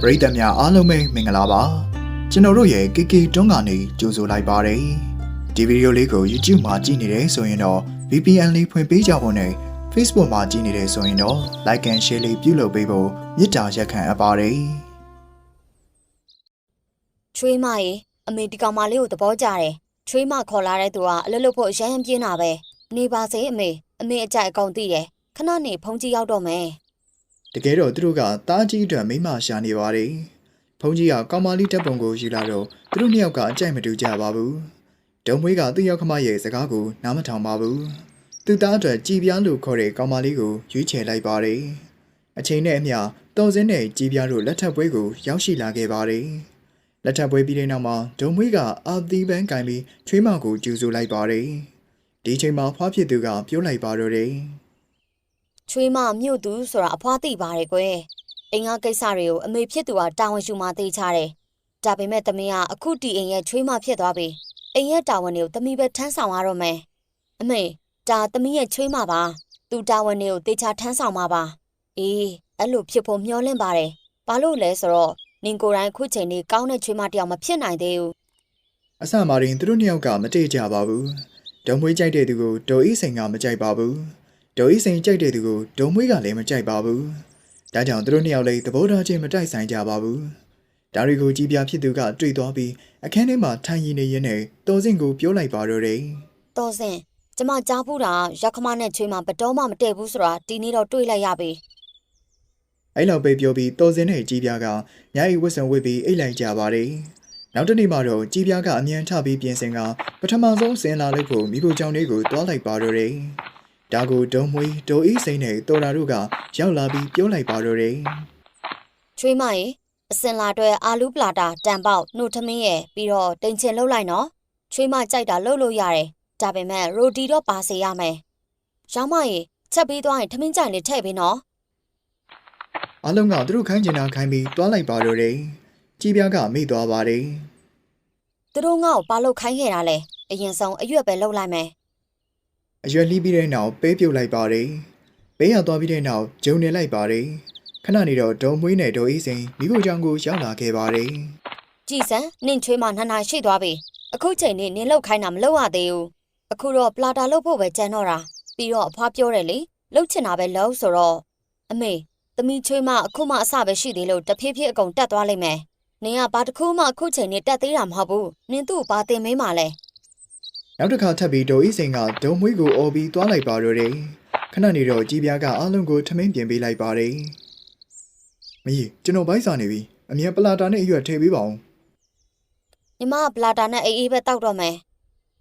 ပရိသတ်များအားလုံးပဲမင်္ဂလာပါကျွန်တော်တို့ရဲ့ KK တွန်းကနေကြိုဆိုလိုက်ပါတယ်ဒီဗီဒီယိုလေးကို YouTube မှာကြည့်နေတယ်ဆိုရင်တော့ VPN လေးဖွင့်ပေးကြဖို့နဲ့ Facebook မှာကြည့်နေတယ်ဆိုရင်တော့ Like and Share လေးပြုလုပ်ပေးဖို့မေတ္တာရက်ခံအပ်ပါတယ်ချွေးမရေအမေဒီကောင်မလေးကိုသဘောကျတယ်ချွေးမခေါ်လာတဲ့သူကအလွတ်လွတ်ဖို့အရမ်းပြင်းတာပဲနေပါစေအမေအမေအကြိုက်အကုန်သိတယ်ခဏနေဖုန်ကြီးရောက်တော့မယ် တကယ်တော့သူတို့ကတားကြီးအတွက်မိမရှာနေပါတယ်ဖုန်းကြီးကကောင်မလေးတပ်ပုံကိုယူလာတော့သူတို့နှစ်ယောက်ကအကြိုက်မတူကြပါဘူးဒုံမွေးကသူ့ယောက်ခမရဲ့စကားကိုနားမထောင်ပါဘူးသူသားအတွက်ကြည်ပြားလို့ခေါ်တဲ့ကောင်မလေးကိုရွေးချယ်လိုက်ပါတယ်အချိန်နဲ့အမျှတော်စင်းနဲ့ကြည်ပြားတို့လက်ထပ်ပွဲကိုရောက်ရှိလာခဲ့ပါတယ်လက်ထပ်ပွဲပြီးတဲ့နောက်မှာဒုံမွေးကအာသီပန်းကင်ပြီးချွေးမကိုကျူဆူလိုက်ပါတယ်ဒီချိန်မှာဖွားဖြစ်သူကပြောလိုက်ပါတော့တယ် ချွေးမမြို့သူဆိုတာအဖွားသိပါတယ်ကွယ်အိမ်ကကိစ္စတွေကိုအမေဖြစ်သူကတာဝန်ယူမှသိချတယ်ဒါပေမဲ့သမီးကအခုတီအိမ်ရဲ့ချွေးမဖြစ်သွားပြီအိမ်ရဲ့တာဝန်တွေကိုသမီးပဲထမ်းဆောင်ရတော့မယ်အမေဒါသမီးရဲ့ချွေးမပါသူတာဝန်တွေကိုတေချာထမ်းဆောင်မှာပါအေးအဲ့လိုဖြစ်ဖို့မျှော်လင့်ပါတယ်ဘာလို့လဲဆိုတော့နင်ကိုယ်တိုင်အခုချိန်นี้ကောင်းတဲ့ချွေးမတစ်ယောက်မဖြစ်နိုင်သေးဘူးအဆမာရင်သူတို့နှစ်ယောက်ကမတည့်ကြပါဘူး။ဒုံမွေးကြိုက်တဲ့သူကိုဒေါ်အေးစိန်ကမကြိုက်ပါဘူး။ ဒေါ်အေးစိန်ကြိုက်တဲ့သူကိုဒုံမွေးကလည်းမကြိုက်ပါဘူး။ဒါကြောင့်သူတို့နှစ်ယောက်လည်းသဘောထားချင်းမတိုက်ဆိုင်ကြပါဘူး။ဒါတွေကိုကြည်ပြဖြစ်သူကတွေ့သွားပြီးအခန်းထဲမှာထိုင်ရည်နေရင်းနဲ့တော်စင်ကိုပြောလိုက်ပါတော့တယ်တော်စင်ကျမကြားဘူးတာရက်ခမနဲ့ချွေးမဘတော်မှမတည့်ဘူးဆိုတာဒီနေ့တော့တွေးလိုက်ရပြီ။အဲ့လောက်ပဲပြောပြီးတော်စင်နဲ့ကြည်ပြကညအိဝတ်ဆံဝတ်ပြီးအိတ်လိုက်ကြပါတယ်။နောက်တစ်နေ့မှတော့ကြည်ပြကအမြန်ထပြီးပြင်ဆင်ကပထမဆုံးဆင်လာလိုက်ဖို့မိဖို့ကြောင့်လေးကိုတွားလိုက်ပါတော့တယ်။ ဒါကိုဒုံမွေးဒေါ်အေးစိန်နဲ့တော်တာတို့ကရောက်လာပြီးပြောလိုက်ပါတော့တယ်။ချွေးမရေအစင်လာအတွက်အာလူးပလာတာတန်ပေါက်နှုတ်ထမင်းရဲ့ပြီးတော့တင်ချင်လှုပ်လိုက်နော်ချွေးမကြိုက်တာလှုပ်လို့ရတယ်ဒါပေမဲ့ရိုတီတော့ပါစေရမယ်ရောင်းမရေချက်ပေးသွားရင်ထမင်းကြိုင်လေးထည့်ပေးနော်အားလုံးကသူတို့ခိုင်းချင်တာခိုင်းပြီးတွားလိုက်ပါတော့တယ်။ကြည်ပြားကမိသွားပါတယ်သူတို့ငါ့ကိုပါလို့ခိုင်းခဲ့တာလေအရင်ဆုံးအရွက်ပဲလှုပ်လိုက်မယ်။ အရွယ်လှီးပြီးတဲ့နောက်ပေးပြုတ်လိုက်ပါတယ်။ဘေးရသွားပြီးတဲ့နောက်ဂျုံနေလိုက်ပါတယ်။ခဏနေတော့ဒေါ်မွေးနဲ့ဒေါ်အေးစိန်မိဖို့ကြောင့်ကိုရောက်လာခဲ့ပါတယ်ကြည်စံနင့်ချွေးမနှစ်နာရှိသွားပြီအခုချိန်နေနင်းလှုပ်ခိုင်းတာမလှုပ်ရသေးဘူးအခုတော့ပလာတာလှုပ်ဖို့ပဲကြံတော့တာပြီးတော့အဖွားပြောတယ်လေလှုပ်ချင်တာပဲလှုပ်ဆိုတော့အမေသမီးချွေးမအခုမှအစပဲရှိသေးလို့တဖြည်းဖြည်းအကုန်တက်သွားလိမ့်မယ်နင်ကဘာတစ်ခုမှအခုချိန်နေတက်သေးတာမဟုတ်ဘူးနင်သူ့ကိုဘာတင်မင်းပါလဲ။ နောက်တစ်ခါထပ်ပြီးဒေါ်အေးစိန်ကဒေါ်မွေးကိုអော်ပြီးတွားလိုက်ပါတော့တယ်။ခဏနေတော့ကြည်ပြားကအားလုံးကိုထမင်းပြင်ပေးလိုက်ပါတယ်။မကြီးကျွန်တော်ဘိုက်စာနေပြီ။အမြန်ပလာတာနဲ့အရွက်ထည့်ပေးပါဦးညီမကပလာတာနဲ့အေးအေးပဲတောက်တော့မယ်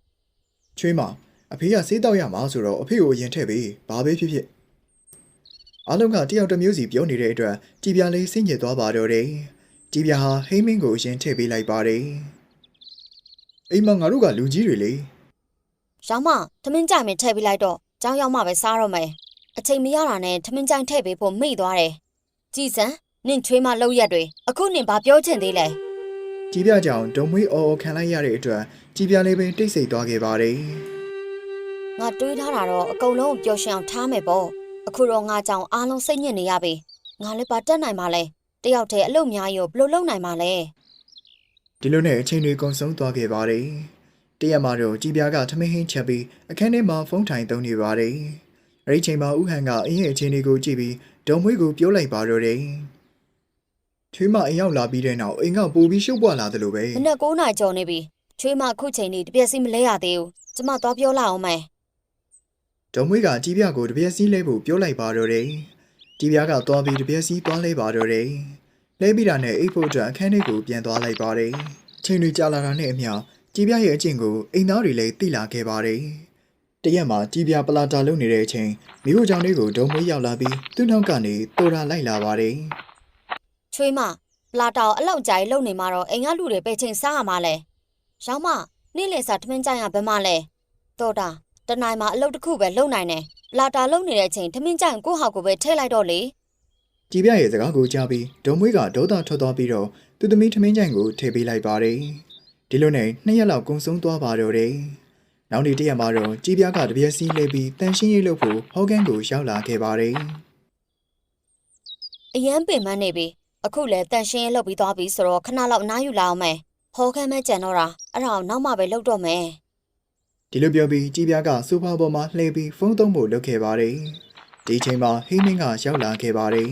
။ချွေးမအဖေကစေးတောက်ရမှာဆိုတော့အဖေကိုအရင်ထည့်ပေး။ဘာပဲဖြစ်ဖြစ်အားလုံးကတယောက်တစ်မျိုးစီပြောနေတဲ့အတွက်ကြည်ပြားလေးစိတ်ညစ်သွားပါတော့တယ်။ကြည်ပြားဟာဟိမင်းကိုအရင်ထည့်ပေးလိုက်ပါတယ်။အိမ်မှာငါတို့ကလူကြီးတွေလေ ရောင်းမထမင်းကြိုင်မယ်ထည့်ပေးလိုက်တော့ကြောင်းရောက်မှပဲစားတော့မယ်အချိန်မရတာနဲ့ထမင်းကြိုင်ထည့်ပေးဖို့မိသွားတယ်ကြည်စံနင့်ချွေးမလှုပ်ရက်တွေအခုနင်ဘာပြောချင်သေးလဲ။ကြည်ပြားကြောင့်ဒုံမွေးအော်အော်ခံလိုက်ရတဲ့အတွက်ကြည်ပြားလေးပင်တိတ်ဆိတ်သွားခဲ့ပါတယ်ငါတွေးထားတာတော့အကုန်လုံးကိုပျော်ရွှင်အောင်ထားမယ်ပေါ့အခုတော့ငါကြောင့်အားလုံးစိတ်ညစ်နေရပြီငါလည်းပါတက်နိုင်ပါလဲတယောက်တည်းအလုပ်များရောဘယ်လိုလုပ်နိုင်ပါလဲ။ဒီလိုနဲ့အချိန်တွေကုန်ဆုံးသွားခဲ့ပါတယ်။ တရက်မှာတော့ကြည်ပြားကထမင်းဟင်းချက်ပြီးအခန်းထဲမှာဖုန်းထိုင်သုံးနေပါတယ်။အဲဒီချိန်မှာဥဟန်ကအင်းရဲ့အချိန်တွေကိုကြည့်ပြီးဒုံမွေးကိုပြောလိုက်ပါတော့တယ်။ချွေးမအိမ်ရောက်လာပြီးတဲ့နောက်အိမ်ကပိုပြီးရှုပ်ပွားလာတယ်လို့ပဲမနေ့9နာရီကျော်နေပြီချွေးမအခုချိန်နေတပြက်စီမလဲရသေးဘူးကျမသွားပြောလာအောင်မယ်ဒုံမွေးကကြည်ပြကိုတပြက်စီးလဲဖို့ပြောလိုက်ပါတော့တယ်။ကြည်ပြကသွားပြီးတပြက်စီးသွားလဲပါတော့တယ်။လဲပြီးတာနဲ့အိတ်ဖို့အတွက်အခန်းထဲကိုပြန်သွားလိုက်ပါတယ်။အချိန်တွေကြာလာတာနဲ့အမျှ ကြည်ပြရဲ့အကျင့်ကိုအိမ်သားတွေလည်းသိလာခဲ့ပါတယ်။တရက်မှာကြည်ပြပလာတာလုပ်နေတဲ့အချိန်မိဖို့ကြောင့်လေးကိုဒုံမွေးရောက်လာပြီးသူ့နောက်ကနေတော်တာလိုက်လာပါတယ်ချွေးမပလာတာကိုအလောက်ကြာကြီးလုံနေမှာတော့အိမ်ကလူတွေပဲချိန်စားရမှာလဲရောင်းမနေ့လည်စာထမင်းကြိုင်ရဘယ်မှလဲတော်တာတနိုင်မှာအလုပ်တစ်ခုပဲလုံနိုင်တယ်ပလာတာလုံနေတဲ့အချိန်ထမင်းကြိုင်ကိုယ့်ဟာကိုယ်ပဲထည့်လိုက်တော့လေ။ကြည်ပြရဲ့စကားကိုကြားပြီးဒုံမွေးကဒေါသထွက်သွားပြီးတော့သူ့သမီးထမင်းကြိုင်ကိုထည့်ပေးလိုက်ပါတယ်။ ဒီလိုနဲ့နှစ်ရက်လောက်ကုန်ဆုံးသွားပါတော့တယ်။နောက်နေ့တရက်မှာတော့ကြည်ပြကတပြက်စီးလဲပြီးတန်ရှင်းရေးလုပ်ဖို့ဟော့ကန်ကိုရောက်လာခဲ့ပါတယ်။အရန်ပင်မနေပြီအခုလည်းတန်ရှင်းရေးလုပ်ပြီးသွားပြီဆိုတော့ခဏလောက်အနားယူလာအောင်မယ်ဟောခမ်းမဲကြံတော့တာအဲ့ဒါကိုနောက်မှပဲလုပ်တော့မယ်ဒီလိုပြောပြီးကြည်ပြားကဆိုဖာပေါ်မှာလှည့်ပြီးဖုန်းသုံးဖို့လုပ်ခဲ့ပါတယ်ဒီအချိန်မှာဟိမင်းကရောက်လာခဲ့ပါတယ်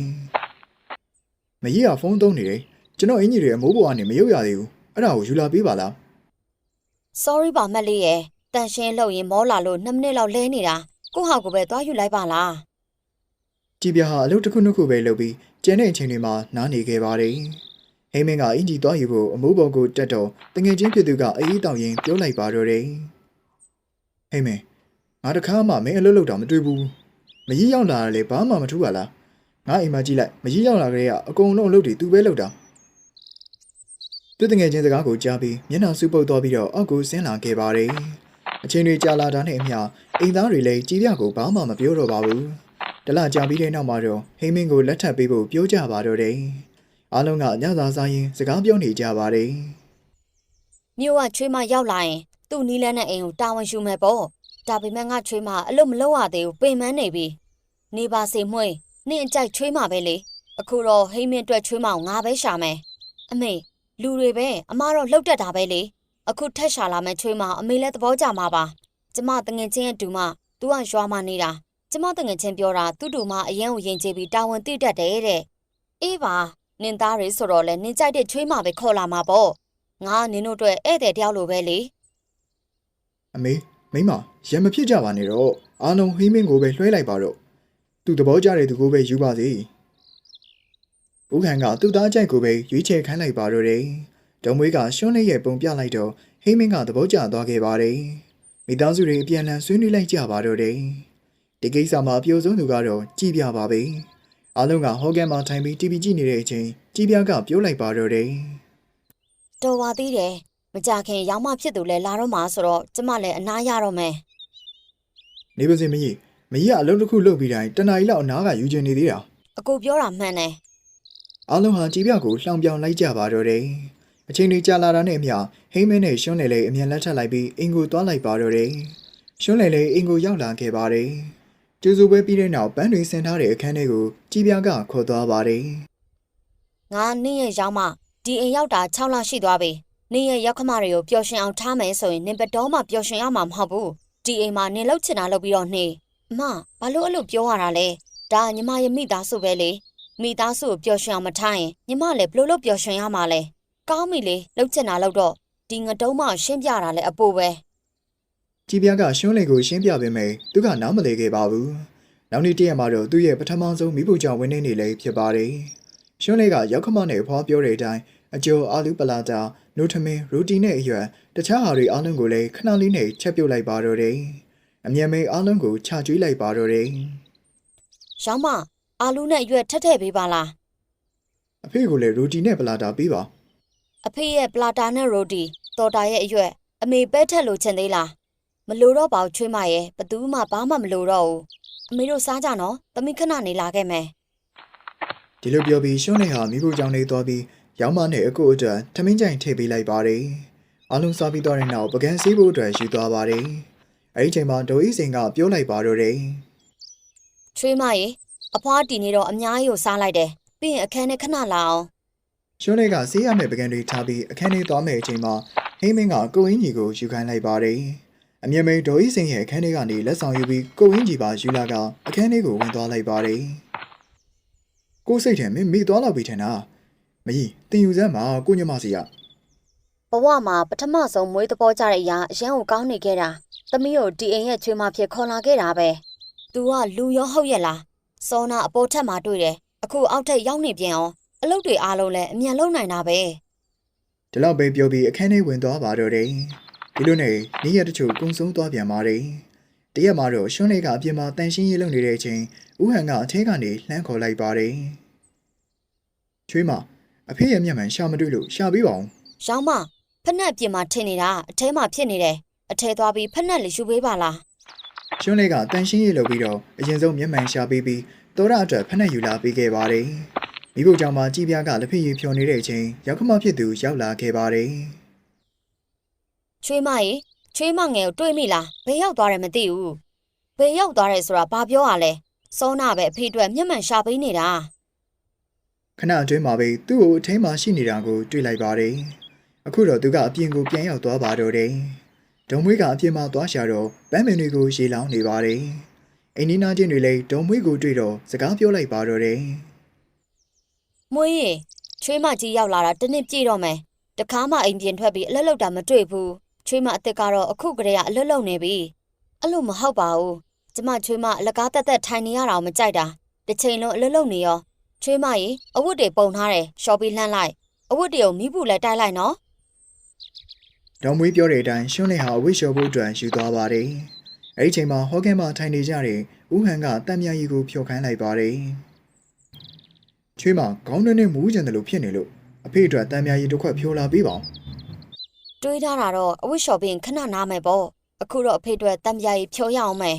မကြီးကဖုန်းသုံးနေတယ်ကျွန်တော်အင်ကြီးတွေအမိုးပေါ်ကနေမရုပ်ရသေးဘူး အဲ့ဒါကိုယူလာပေးပါလား sorry ပါမက်လေးရဲ့တန်ရှင်းလုပ်ရင်မောလာလို့2မိနစ်လောက်လဲနေတာကိုဟာကိုပဲသွားယူလိုက်ပါလားကြည်ပြားဟာအလုပ်တစ်ခုနှစ်ခုပဲလုပ်ပြီးကျန်တဲ့အချိန်တွေမှာနားနေခဲ့ပါတယ်ဟိမင်းကအင်ကြီးသွားယူဖို့အမိုးပေါ်ကိုတက်တော့တငယ်ချင်းဖြစ်သူကအေးအေးတောင်ရင်ပြောလိုက်ပါတော့တယ်ဟိမင်းငါတခါမှမင်းအလုပ်လုပ်တာမတွေ့ဘူးမကြီးရောက်လာတယ်လေဘာမှမထူးပါလားငါအိမ်မှာကြည့်လိုက်မကြီးရောက်လာကြတဲ့အကုန်လုံးအလုပ်တွေသူပဲလုပ်တာ သူတငယ်ချင်းစကားကိုကြားပြီးမျက်နှာစုပ်ပုတ်သွားပြီးတော့အောက်ကိုဆင်းလာခဲ့ပါတယ်။အချိန်တွေကြာလာတာနဲ့အမျှအိမ်သားတွေလည်းကြီးပြကိုဘာမှမပြောတော့ပါဘူး။တလကြာပြီးတဲ့နောက်မှာတော့ဟိမင်းကိုလက်ထပ်ပေးဖို့ပြောကြပါတော့တယ်။အားလုံးကညစာစားရင်းစကားပြောနေကြပါတယ်မြို့ကချွေးမရောက်လာရင်သူ့နီးလန်းတဲ့အိမ်ကိုတာဝန်ယူမယ်ပေါ့ဒါပေမဲ့ငါချွေးမအလုပ်မလုပ်ရသေးဘူးပင်ပန်းနေပြီနေပါစေမွှေးနင့်အကြိုက်ချွေးမပဲလေအခုတော့ဟိမင်းအတွက်ချွေးမကိုငါပဲရှာမယ်အမေ လူတွေပဲအမတော့လှုပ်တက်တာပဲလေအခုထက်ရှာလာမဲ့ချွေးမအမေလည်းသဘောကျမှာပါကျမတငငချင်းရဲ့တူမ तू ကရွာမနေတာကျမတငငချင်းပြောတာသူ့တူမအရင်ကိုယဉ်ကျေးပြီးတာဝန်သိတတ်တယ်တဲ့အေးပါနင်သားတွေဆိုတော့လဲနင်ကြိုက်တဲ့ချွေးမပဲခေါ်လာမှာပေါ့ငါနင်တို့အတွက်ဧည့်သည်တယောက်လိုပဲလေ။အမေမိမရံမဖြစ်ကြပါနဲ့တော့အားလုံးဟိမင်းကိုပဲလွှဲလိုက်ပါတော့။သူသဘောကျတဲ့သူကိုပဲယူပါစေ။ ဦးခန်ကသူ့သားကြိုက်ကိုပဲရွေးချယ်ခိုင်းလိုက်ပါတော့တယ်။ဒုံမွေးကရှွန်းလေးရဲ့ပုံပြလိုက်တော့ဟိမင်းကသဘောကျသွားခဲ့ပါတယ်။မိသားစုတွေအပြန်အလှန်ဆွေးနွေးလိုက်ကြပါတော့တယ်။ဒီကိစ္စမှာအပြိုဆုံးသူကတော့ကြည်ပြပါပဲ။အားလုံးကဟော်ကန်မှာထိုင်ပြီး TV ကြည့်နေတဲ့အချိန်ကြည်ပြကပြောလိုက်ပါတော့တယ်။တော်ပါသေးတယ်မကြခင်ရောင်းမဖြစ်သူလဲလာတော့မှာဆိုတော့ကျမလည်းအနားရတော့မယ်နေပါစေမကြီးမကြီးကအလုပ်တစ်ခုလုပ်ပြီးတိုင်းတနားရီလောက်အနားကယူချင်နေသေးတာအကိုပြောတာမှန်တယ် အားလုံးဟာကြည်ပြကိုလှောင်ပြောင်လိုက်ကြပါတော့တယ်အချိန်တွေကြာလာတာနဲ့အမျှဟိမင်းနဲ့ရှွန်းလေလေးအမြန်လက်ထပ်လိုက်ပြီးအင်ကိုသွားလိုက်ပါတော့တယ်ရှွန်းလေလေးအင်ကိုရောက်လာခဲ့ပါတယ်ကျူစုပွဲပြီးတဲ့နောက်ပန်းတွေဆင်ထားတဲ့အခန်းထဲကိုကြည်ပြကခေါ်သွားပါတယ်ငါနင့်ရဲ့ရောင်းမဒီအိမ်ရောက်တာ6လရှိသွားပြီနင့်ရဲ့ရောက်ခမတွေကိုပျော်ရွှင်အောင်ထားမယ်ဆိုရင်နင်ဘယ်တော့မှပျော်ရွှင်ရမှာမဟုတ်ဘူးဒီအိမ်မှာနင်လှုပ်ချင်တာလုပ်ပြီးတော့နေအမဘာလို့အဲ့လိုပြောရတာလဲဒါညီမရဲ့မိသားစုပဲလေ မိသားစုကိုပျော်ရွှင်အောင်မထားရင်ညီမလည်းဘလို့လို့ပျော်ရွှင်ရမှာလဲကောင်းပြီလေလှုပ်ချင်တာလုပ်တော့ဒီငတုံးမရှင်းပြတာလဲအပိုပဲကြည်ပြကရှွန်းလေကိုရှင်းပြပေးမယ်သူကနားမလည်ခဲ့ပါဘူးနောက်နေ့တည့်ရက်မှာတော့သူ့ရဲ့ပထမဆုံးမိဖို့ကြောင့်ဝင်းနေနေလေဖြစ်ပါတယ်ရှွန်းလေကရောက်ခမနဲ့ဖွားပြောတဲ့အတိုင်းအကျော်အာလူပလာတာနိုထမင်ရူတီနဲ့အရွယ်တခြားဟာတွေအားလုံးကိုလည်းခဏလေးနဲ့ချက်ပြုတ်လိုက်ပါတော့တယ်အမြန်မိန်အားလုံးကိုခြာကျွေးလိုက်ပါတော့တယ်ရောင်းမ အာလူနဲ့အရွက်ထက်ထည့်ပေးပါလားအဖေကိုလည်းရူတီနဲ့ပလာတာပေးပါအဖေရဲ့ပလာတာနဲ့ရိုတီတော်တာရဲ့အရွက်အမေပဲထက်လို့ချင်သေးလားမလိုတော့ပါဘူးချွေးမရဲ့ဘသူမှဘာမှမလိုတော့ဘူးအမေတို့စားကြနော်သမီးခဏနေလာခဲ့မယ်ဒီလိုပြောပြီးရှွန်းလေဟာမိဖို့ကြောင့်နေသွားပြီးရောင်းမနဲ့အကိုအတွက်ထမင်းကြိုင်ထည့်ပေးလိုက်ပါတယ်အားလုံးစားပြီးတော့တဲ့နောက်ပကံစီးဖို့အတွက်ယူသွားပါတယ်အဲဒီချိန်မှာဒိုအီစင်ကပြောလိုက်ပါတော့တယ်ချွေးမရဲ့ အဖွားတီနေတော့အများကြီးကိုစားလိုက်တယ်ပြီးရင်အခန်းထဲခဏလာအောင်ရှွန်းလေးကဆေးရမယ့်ပကံတွေထားပြီးအခန်းထဲသွားမယ့်အချိန်မှာဟိမင်းကကိုအင်းကြီးကိုယူခိုင်းလိုက်ပါတယ်။အမြဲမိန်ဒေါ်ဤစင်ရဲ့အခန်းထဲကနေလက်ဆောင်ယူပြီးကိုအင်းကြီးပါယူလာကအခန်းထဲကိုဝင်သွားလိုက်ပါတယ်။ကိုစိတ်ထဲမင်းမိသွားတော့ပြီထင်တာ။မကြီးတင်ယူစမ်းမှာကိုညမစီကဘဝမှာပထမဆုံးမွေးသဘောကြတဲ့အရာအရင်ကိုကောင်းနေခဲ့တာသမီးကိုဒီအိမ်ရဲ့ချွေးမဖြစ်ခေါ်လာခဲ့တာပဲ။ तू ကလူရောဟုတ်ရဲ့လား။ စောနာအပေါ်ထက်မှာတွေ့တယ်။အခုအောက်ထက်ရောက်နေပြန်အောင်အလုပ်တွေအားလုံးလည်းအမြန်လုပ်နိုင်တာပဲဒီလောက်ပဲပြောပြီးအခန်းထဲဝင်သွားပါတော့တယ်။ဒီလိုနဲ့နေ့ရက်တချို့ကုံဆုံးသွားပြန်ပါတယ်။တရက်မှာတော့ရှွန်းလေးကအပြင်မှာတန်ရှင်းရေးလုပ်နေတဲ့အချိန်ဥဟန်ကအထဲကနေလှမ်းခေါ်လိုက်ပါတယ်။ချွေးမအဖေရဲ့မျက်မှန်ရှာမတွေ့လို့ရှာပေးပါအောင်။ရောင်းမဖက်နှက်ပြင်မှာထင်နေတာအထဲမှာဖြစ်နေတယ်။အထဲသွားပြီးဖက်နှက်လေးယူပေးပါလား။ ကျွန်းလေးကတန်ရှင်းရေးလုပ်ပြီးတော့အရင်ဆုံးမျက်မှန်ရှာပေးပြီးသောရအတွက်ဖက်နှက်ယူလာပေးခဲ့ပါတယ်။မိဖို့ကြောင့်မှကြည်ပြားကလက်ဖက်ရည်ဖြော်နေတဲ့အချိန်ရောက်ခမဖြစ်သူရောက်လာခဲ့ပါတယ်။ချွေးမရေချွေးမငယ်ကိုတွေ့မိလား။ဘယ်ရောက်သွားတယ်မသိဘူး။ဘယ်ရောက်သွားတယ်ဆိုတာဘာပြောရလဲ။စောနာပဲအဖေအတွက်မျက်မှန်ရှာပေးနေတာ။ခဏအတွင်းမှာပဲသူ့ကိုအထင်းမှာရှိနေတာကိုတွေ့လိုက်ပါတယ်အခုတော့သူကအပြင်ကိုပြန်ရောက်သွားပါတော့တယ် ဒုံမွေးကအပြင်မှာသွားရှာတော့ပန်းမင်တွေကိုရေလောင်းနေပါတယ်အိမ်နီးနားချင်းတွေလည်းဒုံမွေးကိုတွေ့တော့စကားပြောလိုက်ပါတော့တယ်မွေးရေချွေးမကြီးရောက်လာတာတစ်နှစ်ပြည့်တော့မယ်တခါမှအိမ်ပြင်ထွက်ပြီးအလွတ်လောက်တာမတွေ့ဘူးချွေးမအစ်စ်ကတော့အခုကတည်းကအလွတ်လောက်နေပြီအဲ့လိုမဟုတ်ပါဘူးကျမချွေးမအလကားတက်တက်ထိုင်နေရတာကိုမကြိုက်တာတစ်ချိန်လုံးအလွတ်လောက်နေရောချွေးမရေအဝတ်တွေပုံထားတယ်ရှော်ပြီးလှမ်းလိုက်အဝတ်တွေကိုမိဘူးလည်းတိုက်လိုက်နော် ဒေါ်မွေးပြောတဲ့အတိုင်းရှွန်းလေးဟာအဝိရှော်ဖို့အတွက်ယူသွားပါတယ်။အဲဒီချိန်မှာဟော့ကဲမှာထိုင်နေကြတဲ့ဦးဟန်ကတံမြာရီကိုဖျော်ခိုင်းလိုက်ပါတယ်။ချွေးမခေါင်းနဲ့နဲ့မူးကြံတယ်လို့ဖြစ်နေလို့အဖေအတွက်တံမြာရီတစ်ခွက်ဖျော်လာပေးပါဦးတွေးထားတာတော့အဝတ်လျှော်ပြီးရင်ခဏနားမယ်ပေါ့အခုတော့အဖေအတွက်တံပြာကြီးဖြောရအောင်မယ်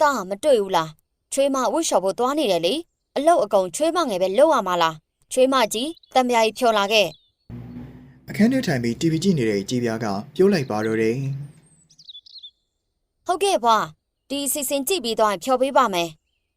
တာမတွေ့ဘူးလားချွေးမအဝတ်လျှော်ဖို့သွားနေတယ်လေအလုတ်အကုန်ချွေးမငယ်ပဲလောက်ရမှာလားချွေးမကြီးတံပြာကြီးဖြောလာခဲ့။ အခန်းထဲထိုင်ပြီး TV ကြည့်နေတဲ့ကြည်ပြားကပြောလိုက်ပါတော့တယ်ဟုတ်ကဲ့ဘွာဒီအစီအစဉ်ကြည့်ပြီးသွားရင်ဖြောပေးပါမယ်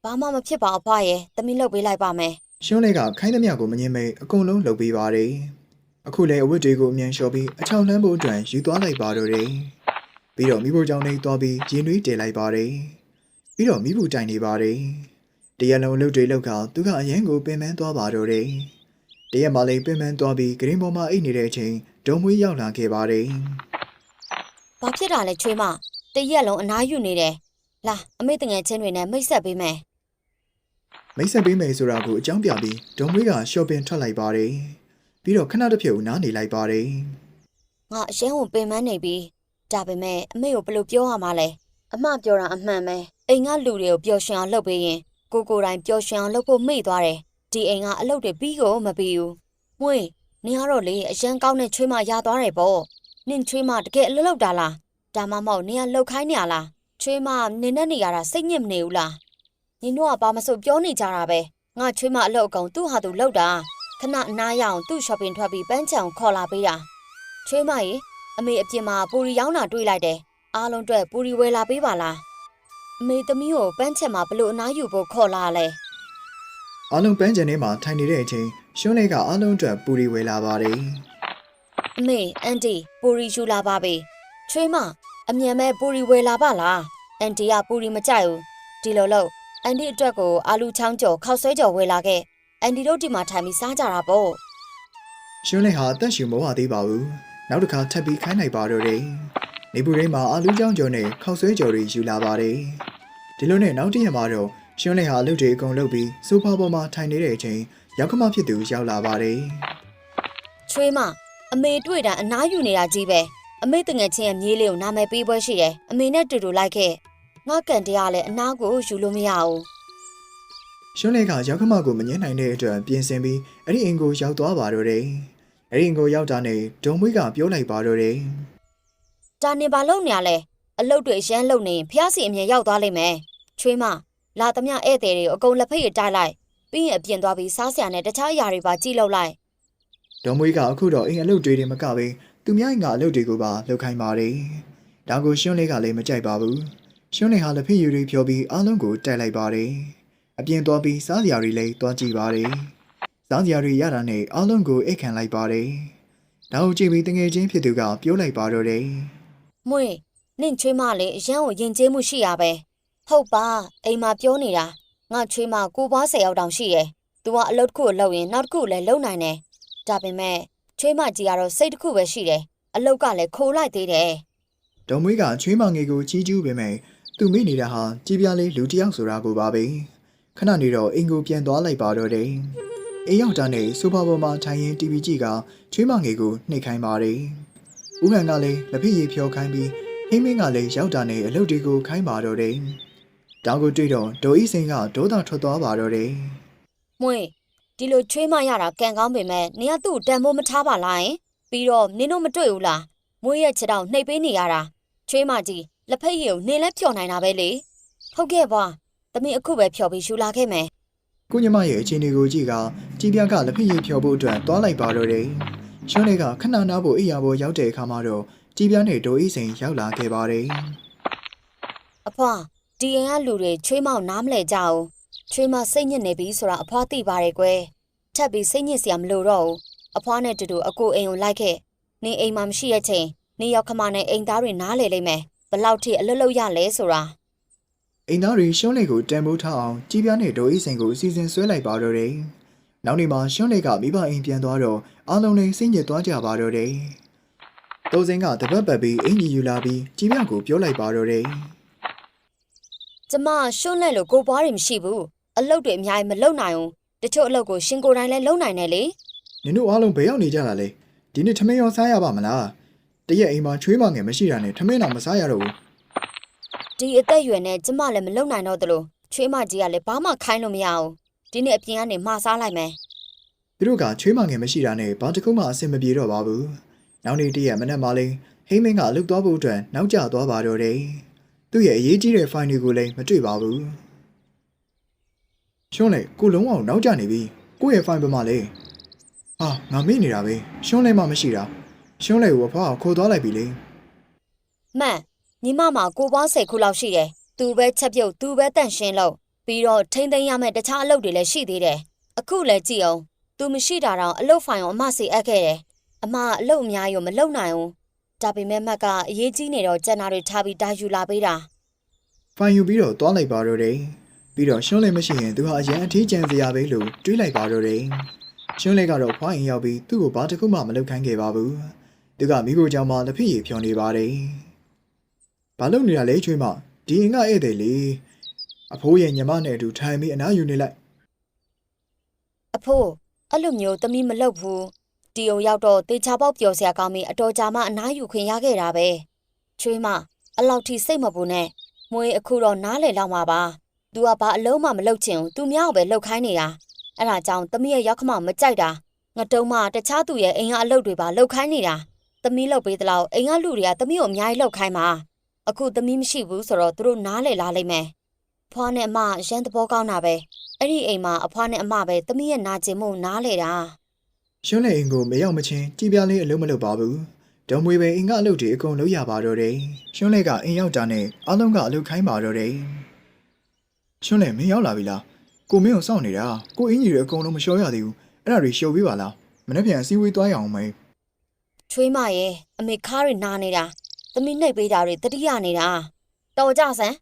ဘာမှမဖြစ်ပါအဖွားရဲ့သမီးလုပ်ပေးလိုက်ပါမယ်။ရှွန်းလေးကခိုင်းသမျှကိုမငင်းမဲအကုန်လုံးလုပ်ပေးပါတယ်။အခုလည်းအဝတ်တွေကိုအမြန်လျှော်ပြီးအချောင်လှမ်းဖို့အတွက်ယူသွားလိုက်ပါတော့တယ်။ပြီးတော့မိဖို့ကြောင့်လေးသွားပြီးရင်တွေးတည်လိုက်ပါတယ်။ပြီးတော့မိဖို့တိုင်နေပါတယ်။တရက်လုံးအလုပ်တွေလုပ်ကသူကအရန်ကိုပင်ပန်းသွားပါတော့တယ်။ တရက်မှလည်းပင်ပန်းသွားပြီးဂရင်းပေါ်မှာအိတ်နေတဲ့အချိန်ဒုံမွေးရောက်လာခဲ့ပါတယ်ဘာဖြစ်တာလဲချွေးမတရက်လုံးအနားယူနေတယ်လာအမေတငယ်ချင်းတွေနဲ့မိတ်ဆက်ပေးမယ်။မိတ်ဆက်ပေးမယ်ဆိုတာကိုအကြောင်းပြပြီးဒုံမွေးကရှော့ပင်ထွက်လိုက်ပါတယ်။ပြီးတော့ခဏတစ်ဖြုတ်နားနေလိုက်ပါတယ်။ငါအရင်ကပင်မနေပြီဒါပေမဲ့အမေကိုဘယ်လိုပြောရမှာလဲအမပြောတာအမှန်ပဲအိမ်ကလူတွေကိုပျော်ရွှင်အောင်လုပ်ပေးရင်ကိုကိုယ်တိုင်ပျော်ရွှင်အောင်လုပ်ဖို့မေ့သွားတယ် ဒီအိမ်ကအလုပ်တွေပြီးကိုမပြီးဘူးမွေးနင်ကတော့လေအရန်ကောင်းတဲ့ချွေးမရသွားတယ်ပေါ့နင်ချွေးမတကယ်အလုပ်လုပ်တာလားဒါမှမဟုတ်နင်ကလှုပ်ခိုင်းနေရလားချွေးမနင်နဲ့နေရတာစိတ်ညစ်မနေဘူးလားနင်တို့ကဘာမဆိုပြောနေကြတာပဲငါချွေးမအလုပ်အကောင်သူ့ဟာသူလုပ်တာခဏအနားရအောင်သူ့ shopping ထွက်ပြီးပန်းချံကိုခေါ်လာပေးတာချွေးမရေအမေအပြင်မှာပူရီရောင်းတာတွေ့လိုက်တယ်။အားလုံးအတွက်ပူရီဝယ်လာပေးပါလား။အမေသမီးကိုပန်းချက်မှာဘလို့အနားယူဖို့ခေါ်လာလဲ အားလုံးပန်းချန်ထဲမှာထိုင်နေတဲ့အချိန်ရှွန်းလေးကအားလုံးအတွက်ပူရီဝယ်လာပါတယ်။အမေအန်တီပူရီယူလာပါပဲ။ချွေးမအမြန်မဲ့ပူရီဝယ်လာပါလား။အန်တီကပူရီမကြိုက်ဘူး။ဒီလိုလို့အန်တီအတွက်ကိုအာလူချောင်းကျော်ခောက်ဆွဲကျော်ဝယ်လာခဲ့။အန်တီတို့ဒီမှာထိုင်ပြီးစားကြတာပေါ့။ရှွန်းလေးဟာအသက်ရှူမဟုတ်သေးပါဘူး။နောက်တစ်ခါထပ်ပြီးခိုင်းလိုက်ပါတော့တယ်။နေပူရင်းမှာအာလူးကြောင်ကျော်နဲ့ခောက်ဆွဲကျော်တွေယူလာပါတယ်။ဒီလိုနဲ့နောက်တစ်ရက်မှာတော့ ရှွန်းလေးဟာအလုပ်တွေအကုန်လုပ်ပြီးဆိုဖာပေါ်မှာထိုင်နေတဲ့အချိန်ရောက်ခမဖြစ်သူရောက်လာပါတယ်။ချွေးမအမေတွေ့တာအနားယူနေတာကြီးပဲ။အမေတငယ်ချင်းရဲ့မြေးလေးကိုနာမည်ပေးပွဲရှိတယ်။အမေနဲ့တူတူလိုက်ခဲ့။ငါကန်တရားလည်းအနားကိုယူလို့မရဘူး။ရှွန်းလေးကရောက်ခမကိုမငင်းနိုင်တဲ့အတွက်ပြင်ဆင်ပြီးအဲ့ဒီအိမ်ကိုရောက်သွားပါတော့တယ်။အဲ့ဒီအိမ်ကိုရောက်တာနဲ့ဒုံမွေးကပြောလိုက်ပါတော့တယ်။။ဒါနေပါလို့နေရလဲ။အလုတ်တွေရမ်းလုံနေရင်ဖျားစီအမြင်ရောက်သွားလိမ့်မယ်။ချွေးမ လာသမျှဧည့်သည်တွေကိုအကုန်လက်ဖက်ရည်တိုက်လိုက်။ပြီးရင်အပြင်သွားပြီးစားစရာနဲ့တခြားအရာတွေပါကြည့်လောက်လိုက်ဒေါ်မွေးကအခုတော့အိမ်အလုပ်တွေတွေမကပဲသူများအိမ်ကအလုပ်တွေကိုပါလုပ်ခိုင်းပါတယ်။ဒါကိုရှွန်းလေးကလည်းမကြိုက်ပါဘူး။ရှွန်းလေးဟာလက်ဖက်ရည်တွေဖြောပြီးအားလုံးကိုတိုက်လိုက်ပါတယ်။အပြင်သွားပြီးစားစရာတွေလည်းသွားကြည့်ပါတယ်။စားစရာတွေရတာနဲ့အားလုံးကိုအိတ်ခံလိုက်ပါတယ်။ဒါကိုကြည့်ပြီးတငယ်ချင်းဖြစ်သူကပြောလိုက်ပါတော့တယ်။မွေနင့်ချွေးမလည်းအရန်ကိုယဉ်ကျေးမှုရှိရပဲ။ ဟုတ်ပါအိမ်မှာပြောနေတာ။ငါချွေးမကိုပွားဆယ်ယောက်တောင်ရှိတယ်။ तू ကအလုပ်တစ်ခုကိုလုပ်ရင်နောက်တစ်ခုလည်းလုပ်နိုင်တယ်။ဒါပေမဲ့ချွေးမကြီးကတော့စိတ်တစ်ခုပဲရှိတယ်။အလုပ်ကလည်းခိုးလိုက်သေးတယ်။ဒေါ်မွေးကချွေးမငယ်ကိုကြီးကျူးပေမဲ့သူမိနေတာဟာကြည်ပြလေးလူတစ်ယောက်ဆိုတာကိုပါပဲ။ခဏနေတော့အိမ်ကိုပြန်သွားလိုက်ပါတော့တယ်။အိမ်ရောက်တာနဲ့ဆိုဖာပေါ်မှာထိုင်ရင် TV ကြည့်ကချွေးမငယ်ကိုနှိပ်ခိုင်းပါတယ်။ဦးဟန်ကလည်းလက်ဖက်ရည်ဖြောခိုင်းပြီးဟင်းမင်းကလည်းရောက်တာနဲ့အလုပ်တွေကိုခိုင်းပါတော့တယ်။ တောင်ကိုတွေ့တော့ဒေါ်ဤစိန်ကဒေါသထွက်သွားပါတော့တယ်။မွေဒီလိုချွေးမရတာကံကောင်းပေမဲ့နင်ကသူ့ကိုတန်ဖိုးမထားပါလားယင်ပြီးတော့နင်တို့မတွေ့ဘူးလားမွေရဲ့ခြေထောက်နှိပ်ပေးနေရတာချွေးမကြီးလက်ဖက်ရည်ကိုနင်လည်းဖြော်နိုင်တာပဲလေဟုတ်ကဲ့ဘွာသမီးအခုပဲဖြော်ပြီးယူလာခဲ့မယ်။ကိုညမရဲ့အခြေအနေကိုကြည့်ကကြည်ပြကလက်ဖက်ရည်ဖြောဖို့အတွက်သွားလိုက်ပါတော့တယ်။ရှွန်းလေးကခဏနားဖို့အိယာပေါ်ရောက်တဲ့အခါမှာတော့ကြည်ပြနဲ့ဒေါ်ဤစိန်ရောက်လာခဲ့ပါတယ်။အဖွာ ဒီအိမ်ကလူတွေချွေးမောင်နားမလဲကြဘူးချွေးမစိတ်ညစ်နေပြီဆိုတာအဖွာသိပါတယ်ကွယ်ထပ်ပြီးစိတ်ညစ်စရာမလိုတော့ဘူးအဖွားနဲ့တူတူအကိုအိမ်ကိုလိုက်ခဲ့နင်းအိမ်မှာမရှိတဲ့ချိန်နင်းရောက်ခမနဲ့အိမ်သားတွေနားလေလိမ့်မယ်ဘလောက်ထိအလွတ်လွတ်ရလဲဆိုတာအိမ်သားတွေရှွန်းလေကိုတန်ဖိုးထားအောင်ကြီးပြားနဲ့ဒိုအိစိန်ကိုအစီအစဉ်ဆွဲလိုက်ပါတော့တယ်။နောက်နေ့မှာရှွန်းလေကမိဘအိမ်ပြန်သွားတော့အားလုံးလေးစိတ်ညစ်သွားကြပါတော့တယ်။တိုးစင်ကတပတ်ပတ်ပြီးအင်ကြီးယူလာပြီးကြီးပြားကိုပြောလိုက်ပါတော့တယ် ကျမရှွန်းလက်လို့ကိုပွားတွေမရှိဘူးအလုပ်တွေအများကြီးမလုပ်နိုင်ဘူးတချို့အလုပ်ကိုရှင်ကိုယ်တိုင်လည်းလုပ်နိုင်တယ်လေ။နင်တို့အားလုံးဘယ်ရောက်နေကြတာလဲ။ဒီနေ့ထမင်းရောစားရပါမလား။တရက်အိမ်မှာချွေးမငယ်မရှိတာနဲ့ထမင်းတော့မစားရတော့ဘူးဒီအသက်အရွယ်နဲ့ကျမလည်းမလုပ်နိုင်တော့သလိုချွေးမကြီးကလည်းဘာမှခိုင်းလို့မရဘူးဒီနေ့အပြင်ကနေမှာစားလိုက်မယ်။သူတို့ကချွေးမငယ်မရှိတာနဲ့ဘာတစ်ခုမှအဆင်မပြေတော့ပါဘူး။နောက်နေ့တရက်မနက်မှလေးဟိမင်းကအလုပ်သွားဖို့အတွက်နောက်ကျသွားပါတော့တယ်။ သူ့ရဲ့အရေးကြီးတဲ့ဖိုင်တွေကိုလည်းမတွေ့ပါဘူး။ရှွန်းလေကိုလုံးအောင်နောက်ကျနေပြီ။ကိုယ့်ရဲ့ဖိုင်ပမာလေ။ဟာငါမေ့နေတာပဲ။ရှွန်းလေမှမရှိတာ။ရှွန်းလေကိုအဖွားကခေါ်သွားလိုက်ပြီလေမှန်ညီမမှာကိုပွား၁၀ခုလောက်ရှိတယ်သူပဲချက်ပြုတ်သူပဲတန့်ရှင်းလို့ပြီးတော့ထိမ့်သိမ်းရမယ့်တခြားအလုပ်တွေလည်းရှိသေးတယ်အခုလည်းကြည့်အောင်သူမရှိတာတော့အလုပ်ဖိုင်ကိုအမစီအပ်ခဲ့တယ်အမကအလုပ်အများကြီးကိုမလုပ်နိုင်ဘူး ဒါပေမဲ့မတ်ကအရေးကြီးနေတော့ကျန်တာတွေထားပြီးတာယူလာပေးတာ။ဖိုင်ယူပြီးတော့သွားလိုက်ပါတော့တယ်။ပြီးတော့ရှွန်းလေမရှိရင်သူဟာအရန်အထီးကျန်စရာပဲလို့တွေးလိုက်ပါတော့တယ်။ရှွန်းလေကတော့ဖွားရင်ရောက်ပြီးသူ့ကိုဘာတစ်ခုမှမလုပ်ခိုင်းခဲ့ပါဘူး။သူကမိဖို့ကြောင့်မှလက်ဖြစ်ရည်ဖြောနေပါတယ်။ဘာလုပ်နေတာလဲချွေးမဒီအင်ကဧည့်သည်လေ။အဖိုးရဲ့ညီမနဲ့အတူထိုင်ပြီးအနားယူနေလိုက်အဖိုးအဲ့လိုမျိုးသမီးမလုပ်ဘူး တီယုံရောက်တော့တေချာပေါက်ပျော်စရာကောင်းပြီးအတော်ကြာမှအနားယူခွင့်ရခဲ့တာပဲချွေးမအလောက်ထိစိတ်မပူနဲ့မွေးအခုတော့နားလေလောက်မှာပါသူကဘာအလုံးမှမလုပ်ချင်ဘူးသူမြောက်ပဲလှုပ်ခိုင်းနေတာအဲ့ဒါကြောင့်သမီးရဲ့ရောက်ခမမကြိုက်တာငတုံးမတခြားသူရဲ့အိမ်ကအလုပ်တွေပါလှုပ်ခိုင်းနေတာသမီးလှုပ်ပေးသလောက်အိမ်ကလူတွေကသမီးကိုအများကြီးလှုပ်ခိုင်းပါအခုသမီးမရှိဘူးဆိုတော့သူတို့နားလေလာလိမ့်မယ်ဖွားနဲ့အမရန်သဘောကောင်းတာပဲအဲ့ဒီအိမ်မှာအဖွားနဲ့အမပဲသမီးရဲ့နာကျင်မှုနားလေတာ။ ရှွန်းလေအင်ကိုမရောက်မချင်းကြည်ပြားလေးအလုံးမလုပ်ပါဘူး။ဒုံမွေပဲအင်ကအလုပ်တွေအကုန်လုပ်ရပါတော့တယ်။ရှွန်းလေကအင်ရောက်တာနဲ့အားလုံးကအလုပ်ခိုင်းပါတော့တယ်။ရှွန်းလေမင်းရောက်လာပြီလား။ကိုမင်းကိုစောင့်နေတာ။ကိုအင်ကြီးတွေအကုန်လုံးမလျှော်ရသေးဘူး။အဲ့ဒါတွေလျှော်ပေးပါလား။မနေ့ပြန်အစည်းအဝေးသွားရအောင်မေးချွေးမရဲ့အမေခါးတွေနာနေတာသမီးနှိပ်ပေးတာတွေတတိယနေတာတော်ကြဆန်း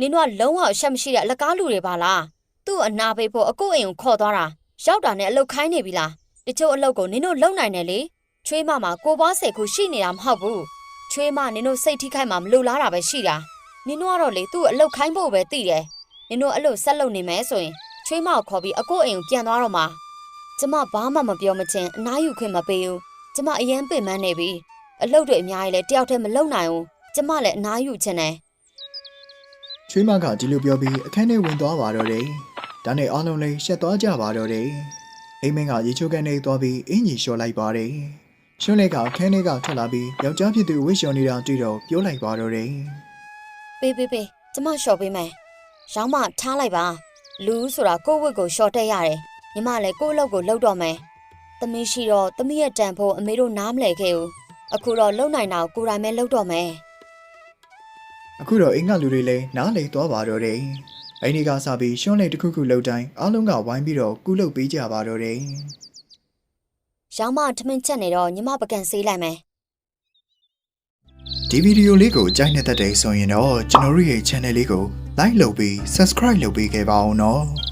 နင်တို့ကလုံးဝအရှက်မရှိတဲ့အလကားလူတွေပါလားသူ့အနာပေးဖို့အကိုအိမ်ကိုခေါ်သွားတာရောက်တာနဲ့အလုတ်ခိုင်းနေပြီလား တချို့အလုတ်ကိုနင်တို့လုံနိုင်တယ်လေချွေးမမှာကိုပွားစိတ်ခုရှိနေတာမဟုတ်ဘူးချွေးမနင်တို့စိတ်ထိခိုက်မှာမလိုလားတာပဲရှိတာနင်တို့ကတော့လေသူ့အလုတ်ခိုင်းဖို့ပဲတည်တယ်နင်တို့အဲ့လိုဆက်လုပ်နေမယ်ဆိုရင်ချွေးမကိုခေါ်ပြီးအကိုအိမ်ကိုပြန်သွားတော့မှာကျမဘာမှမပြောမချင်းအနားယူခွင့်မပေးဘူးကျမအရင်ပင်ပန်းနေပြီအလုပ်တွေအများကြီးလဲတယောက်တည်းမလုပ်နိုင်ဘူးကျမလည်းအနားယူချင်တယ်။ချွေးမကဒီလိုပြောပြီးအခန်းထဲဝင်သွားပါတော့တယ်။ဒါနဲ့အားလုံးလည်းရှက်သွားကြပါတော့တယ်။ အိမ်မင်းကရေချိုးကန်ထဲသွားပြီးအင်ကြီးလျှော်လိုက်ပါတယ်။ရှွန်းလေကအခန်းထဲကထွက်လာပြီးယောက်ျားဖြစ်သူဝိရှော်နေတာတွေ့တော့ပြောလိုက်ပါတော့တယ်။ပေးပေးပေးကျမလျှော်ပေးမယ်ရောင်းမထားလိုက်ပါလူဆိုတာကိုယ့်ဝတ်ကိုလျှော်တက်ရတယ်ညီမလည်းကိုယ့်အလုပ်ကိုလုပ်တော့မယ်သမီးရှိတော့သမီးရဲ့တန်ဖို့အမေတို့နားမလဲခဲ့ဘူးအခုတော့လုံနိုင်တာကိုကိုယ်တိုင်ပဲလုပ်တော့မယ်အခုတော့အင်္ဂလူတွေလည်းနားလေသွားပါတော့တယ်။ အိမ်ဒီကစားပြီးရှွန်းလေတစ်ခုခုလှုပ်တိုင်းအားလုံးကဝိုင်းပြီးတော့ကူးလှုပ်ပေးကြပါတော့တယ်ရောင်းမထမင်းချက်နေတော့ညီမပကံဆေးလိုက်မယ်။ဒီဗီဒီယိုလေးကိုကြိုက်နေတဲ့တဲ့ဆိုရင်တော့ကျွန်တော်တို့ရဲ့ channel လေးကို like လုပ်ပြီး subscribe လုပ်ပေးခဲ့ပါအောင်နော်။